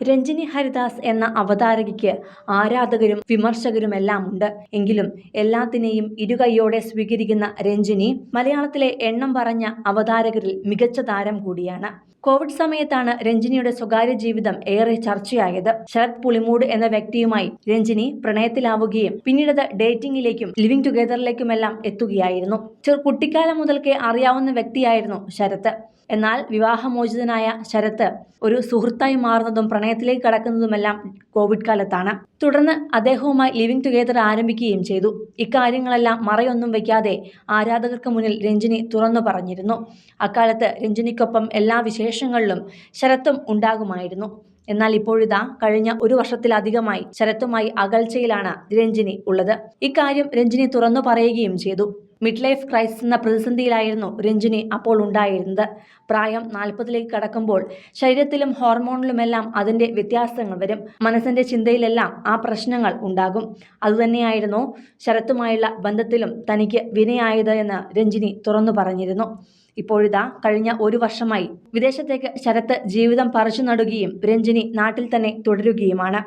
രഞ്ജിനി ഹരിദാസ് എന്ന അവതാരകയ്ക്ക് ആരാധകരും വിമർശകരുമെല്ലാം ഉണ്ട് എങ്കിലും എല്ലാത്തിനെയും ഇരുകൈയോടെ സ്വീകരിക്കുന്ന രഞ്ജിനി മലയാളത്തിലെ എണ്ണം പറഞ്ഞ അവതാരകരിൽ മികച്ച താരം കൂടിയാണ്. കോവിഡ് സമയത്താണ് രഞ്ജിനിയുടെ സ്വകാര്യ ജീവിതം ഏറെ ചർച്ചയായത്. ശരത് പുളിമൂട് എന്ന വ്യക്തിയുമായി രഞ്ജിനി പ്രണയത്തിലാവുകയും പിന്നീടത് ഡേറ്റിംഗിലേക്കും ലിവിംഗ് ടുഗദറിലേക്കുമെല്ലാം എത്തുകയായിരുന്നു. ചെറു കുട്ടിക്കാലം മുതൽക്കേ അറിയാവുന്ന വ്യക്തിയായിരുന്നു ശരത്. എന്നാൽ വിവാഹമോചിതനായ ശരത് ഒരു സുഹൃത്തായി മാറുന്നതും പ്രണയത്തിലേക്ക് കടക്കുന്നതുമെല്ലാം കോവിഡ് കാലത്താണ്. തുടർന്ന് അദ്ദേഹവുമായി ലിവിംഗ് ടുഗെദർ ആരംഭിക്കുകയും ചെയ്തു. ഇക്കാര്യങ്ങളെല്ലാം മറയൊന്നും വയ്ക്കാതെ ആരാധകർക്ക് മുന്നിൽ രഞ്ജിനി തുറന്നു പറഞ്ഞിരുന്നു. അക്കാലത്ത് രഞ്ജിനിക്കൊപ്പം എല്ലാ വിശേഷങ്ങളിലും ശരത്തും ഉണ്ടാകുമായിരുന്നു. എന്നാൽ ഇപ്പോഴിതാ കഴിഞ്ഞ ഒരു വർഷത്തിലധികമായി ശരത്തുമായി അകൽച്ചയിലാണ് രഞ്ജിനി ഉള്ളത്. ഇക്കാര്യം രഞ്ജിനി തുറന്നു പറയുകയും ചെയ്തു. മിഡ് ലൈഫ് ക്രൈസിസ് എന്ന പ്രതിസന്ധിയിലായിരുന്നു രഞ്ജിനി അപ്പോൾ ഉണ്ടായിരുന്നത്. പ്രായം നാൽപ്പതിലേക്ക് കടക്കുമ്പോൾ ശരീരത്തിലും ഹോർമോണിലുമെല്ലാം അതിന്റെ വ്യത്യാസങ്ങൾ വരും. മനസ്സിന്റെ ചിന്തയിലെല്ലാം ആ പ്രശ്നങ്ങൾ ഉണ്ടാകും. അതുതന്നെയായിരുന്നു ശരത്തുമായുള്ള ബന്ധത്തിലും തനിക്ക് വിനയായത് എന്ന് രഞ്ജിനി തുറന്നു പറഞ്ഞിരുന്നു. ഇപ്പോഴിതാ കഴിഞ്ഞ ഒരു വർഷമായി വിദേശത്തേക്ക് ശരത്ത് ജീവിതം പറിച്ചു നടുകയും രഞ്ജിനി നാട്ടിൽ തന്നെ തുടരുകയുമാണ്.